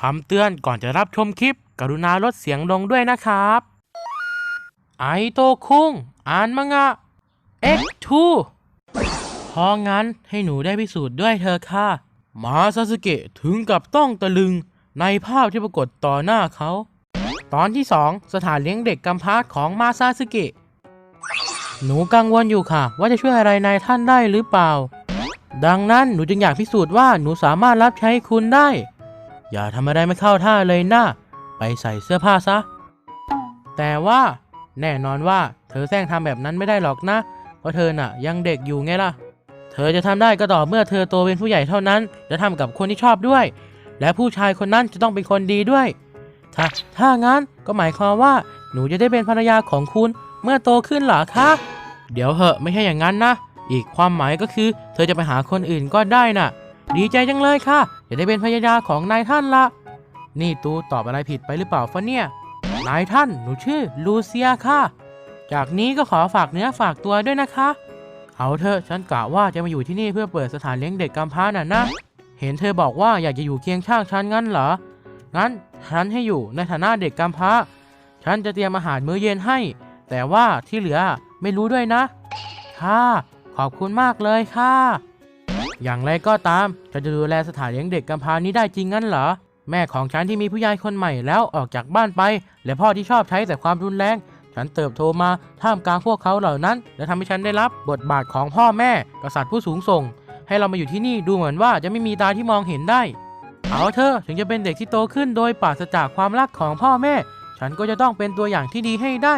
คำเตือนก่อนจะรับชมคลิป กรุณาลดเสียงลงด้วยนะครับ ไอโตคุงอ่านมังงะ X2 พราะงั้นให้หนูได้พิสูจน์ด้วยเธอค่ะมาซาสึเกะถึงกับต้องตะลึงในภาพที่ปรากฏต่อหน้าเขา ตอนที่ 2 สถานเลี้ยงเด็กกำพร้าของมาซาสึเกะ หนูกังวลอยู่ค่ะ ว่าจะช่วยอะไรนายท่านได้หรือเปล่า ดังนั้นหนูจึงอยากพิสูจน์ว่าหนูสามารถรับใช้คุณได้ อย่าทำอะไรไม่เข้าท่าเลยนะไปใส่เสื้อผ้าซะ แต่ว่าแน่นอนว่าเธอแซงทำแบบนั้นไม่ได้หรอกนะ เพราะเธอน่ะยังเด็กอยู่ไงล่ะ เธอจะทำได้ก็ต่อเมื่อเธอโตเป็นผู้ใหญ่เท่านั้นและทำกับคนที่ชอบด้วย และผู้ชายคนนั้นจะต้องเป็นคนดีด้วย ถ้าถ้างั้นก็หมายความว่าหนูจะได้เป็นภรรยาของคุณเมื่อโตขึ้นเหรอคะ เดี๋ยวเหอะไม่ใช่อย่างนั้นนะ อีกความหมายก็คือ เธอจะไปหาคนอื่นก็ได้น่ะ ดีใจจังเลยค่ะจะได้เป็นภรรยาของนายท่านละ นี่ตูตอบอะไรผิดไปหรือเปล่าฟะเนี่ย นายท่านหนูชื่อลูเซียค่ะ จากนี้ก็ขอฝากเนื้อฝากตัวด้วยนะคะ เอาเถอะฉันกะว่าจะมาอยู่ที่นี่เพื่อเปิดสถานเลี้ยงเด็กกำพร้าน่ะนะ เห็นเธอบอกว่าอยากจะอยู่เคียงข้างฉันงั้นเหรอ งั้นฉันให้อยู่ในฐานะเด็กกำพร้า ฉันจะเตรียมอาหารมื้อเย็นให้ แต่ว่าที่เหลือไม่รู้ด้วยนะ ค่ะ ขอบคุณมากเลยค่ะ อย่างไรก็ตามฉันจะดูแลสถานเลี้ยงเด็กกำพร้านี้ได้จริงงั้นเหรอ แม่ของฉันที่มีผู้ใหญ่คนใหม่แล้วออกจากบ้านไป และพ่อที่ชอบใช้แต่ความรุนแรง ฉันเติบโตมาท่ามกลางพวกเขาเหล่านั้น และทำให้ฉันได้รับบทบาทของพ่อแม่กษัตริย์ผู้สูงส่ง ให้เรามาอยู่ที่นี่ดูเหมือนว่าจะไม่มีตาที่มองเห็นได้ เอาเถอะถึงจะเป็นเด็กที่โตขึ้นโดยปราศจากความรักของพ่อแม่ ฉันก็จะต้องเป็นตัวอย่างที่ดีให้ได้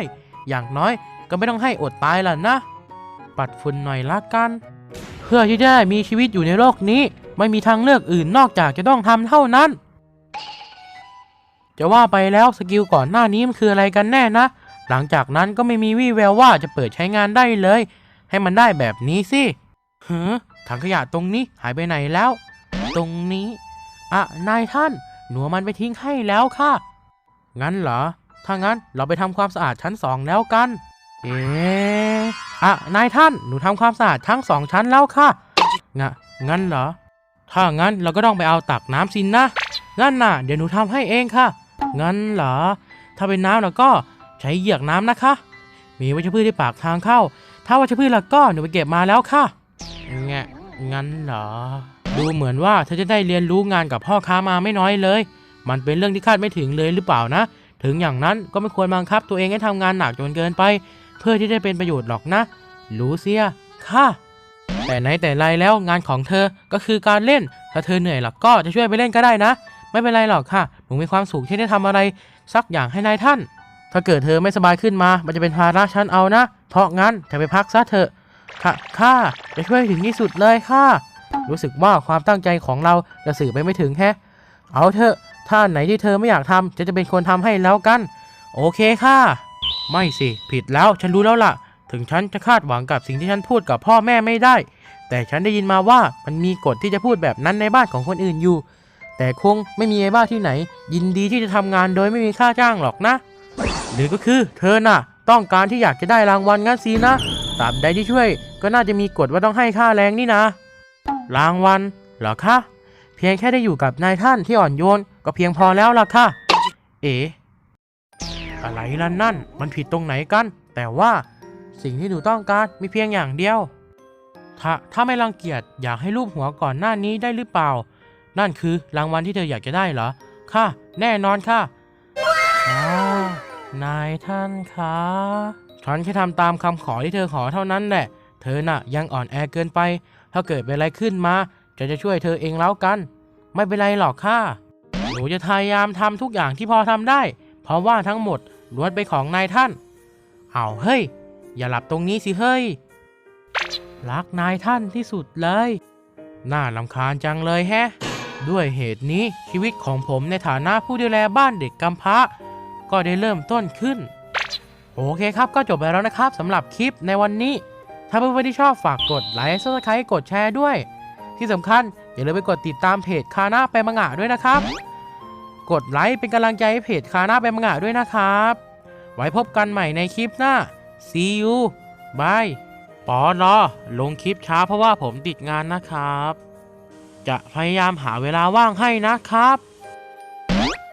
อย่างน้อยก็ไม่ต้องให้อดตายล่ะนะ ปัดฝุ่นหน่อยละกัน พื่อที่จะได้มีชีวิตอยู่ในโลกนี้ ไม่มีทางเลือกอื่นนอกจากจะต้องทำเท่านั้น จะว่าไปแล้วสกิลก่อนหน้านี้มันคืออะไรกันแน่นะ หลังจากนั้นก็ไม่มีวี่แววว่าจะเปิดใช้งานได้เลย ให้มันได้แบบนี้สิเฮ้อถังขยะตรงนี้หายไปไหนแล้ว ตรงนี้อะนายท่าน หนูมันไปทิ้งให้แล้วค่ะ งั้นเหรอ ถ้างั้นเราไปทำความสะอาดชั้นสองแล้วกัน เอ๊ะอะ นายท่าน หนูทำความสะอาดทั้งสองชั้นแล้วค่ะงะงั้นเหรอ ถ้างั้นเราก็ต้องไปเอาตักน้ำสินนะ งั้นน่ะ เดี๋ยวหนูทำให้เองค่ะ งั้นเหรอ ถ้าเป็นน้ำแล้วก็ใช้เหยือกน้ำนะคะ มีวัชพืชที่ปากทางเข้า ถ้าวัชพืชแล้วก็หนูไปเก็บมาแล้วค่ะแงะงั้นเหรอ ดูเหมือนว่าเธอจะได้เรียนรู้งานกับพ่อค้ามาไม่น้อยเลย มันเป็นเรื่องที่คาดไม่ถึงเลยหรือเปล่านะ ถึงอย่างนั้นก็ไม่ควรบังคับตัวเองให้ทำงานหนักจนเกินไป เพื่อที่ได้เป็นประโยชน์หรอกนะ ลูเซียค่ะ แต่ไหนแต่ไรแล้วงานของเธอก็คือการเล่น ถ้าเธอเหนื่อยหรอกก็จะช่วยไปเล่นก็ได้นะ ไม่เป็นไรหรอกค่ะ หนูมีความสุขที่ได้ทำอะไร สักอย่างให้นายท่าน ถ้าเกิดเธอไม่สบายขึ้นมา มันจะเป็นภาระฉันเอานะ เพราะงั้นเธอไปพักซะเถอะ ค่ะค่ะจะช่วยถึงที่สุดเลยค่ะ รู้สึกว่าความตั้งใจของเราจะสื่อไปไม่ถึงแฮะ เอาเถอะ ถ้านไหนที่เธอไม่อยากทำจะจะเป็นคนทำให้แล้วกัน โอเคค่ะ ไม่สิ ผิดแล้วฉันรู้แล้วล่ะ ถึงฉันจะคาดหวังกับสิ่งที่ฉันพูดกับพ่อแม่ไม่ได้ แต่ฉันได้ยินมาว่ามันมีกฎที่จะพูดแบบนั้นในบ้านของคนอื่นอยู่ แต่คงไม่มีไอ้บ้าที่ไหน ยินดีที่จะทำงานโดยไม่มีค่าจ้างหรอกนะ หรือก็คือเธอน่ะ ต้องการที่อยากจะได้รางวัลงั้นสินะตราบใดที่ช่วย ก็น่าจะมีกฎว่าต้องให้ค่าแรงนี่นะ รางวัลเหรอคะเพียงแค่ได้อยู่กับนายท่านที่อ่อนโยน ก็เพียงพอแล้วล่ะค่ะ เอ๋ อะไรล่ะนั่น มันผิดตรงไหนกัน แต่ว่าสิ่งที่หนูต้องการมีเพียงอย่างเดียว ถ้าถ้าไม่รังเกียจอยากให้รูปหัวก่อนหน้านี้ได้หรือเปล่า นั่นคือรางวัลที่เธออยากจะได้เหรอ ค่ะ แน่นอนค่ะนายท่านคะฉันแค่ทำตามคำขอที่เธอขอเท่านั้นแหละ เธอน่ะยังอ่อนแอเกินไป ถ้าเกิดเป็นอะไรขึ้นมา จะจะช่วยเธอเองแล้วกัน ไม่เป็นไรหรอกค่ะ หนูจะพยายามทำทุกอย่างที่พอทำได้ เพราะว่าทั้งหมดล้วนเป็นของนายท่าน เอาเฮ้ย อย่าหลับตรงนี้สิเฮ้ย รักนายท่านที่สุดเลย น่าลำคาญจังเลยแฮะ ด้วยเหตุนี้ชีวิตของผมในฐานะผู้ดูแลบ้านเด็กกำพร้า ก็ได้เริ่มต้นขึ้น โอเคครับก็จบไปแล้วนะครับสำหรับคลิปในวันนี้ ถ้าเพื่อนๆที่ชอบฝากกดไลค์ซับสไครต์กดแชร์ด้วย ที่สำคัญอย่าลืมไปกดติดตามเพจคาน้าไปมังงะด้วยนะครับ กดไลค์เป็นกำลังใจให้เพจคาหน้าไปมังงะด้วยนะครับ ไว้พบกันใหม่ในคลิปหน้า see you bye ปอนอลงคลิปช้าเพราะว่าผมติดงานนะครับ จะพยายามหาเวลาว่างให้นะครับ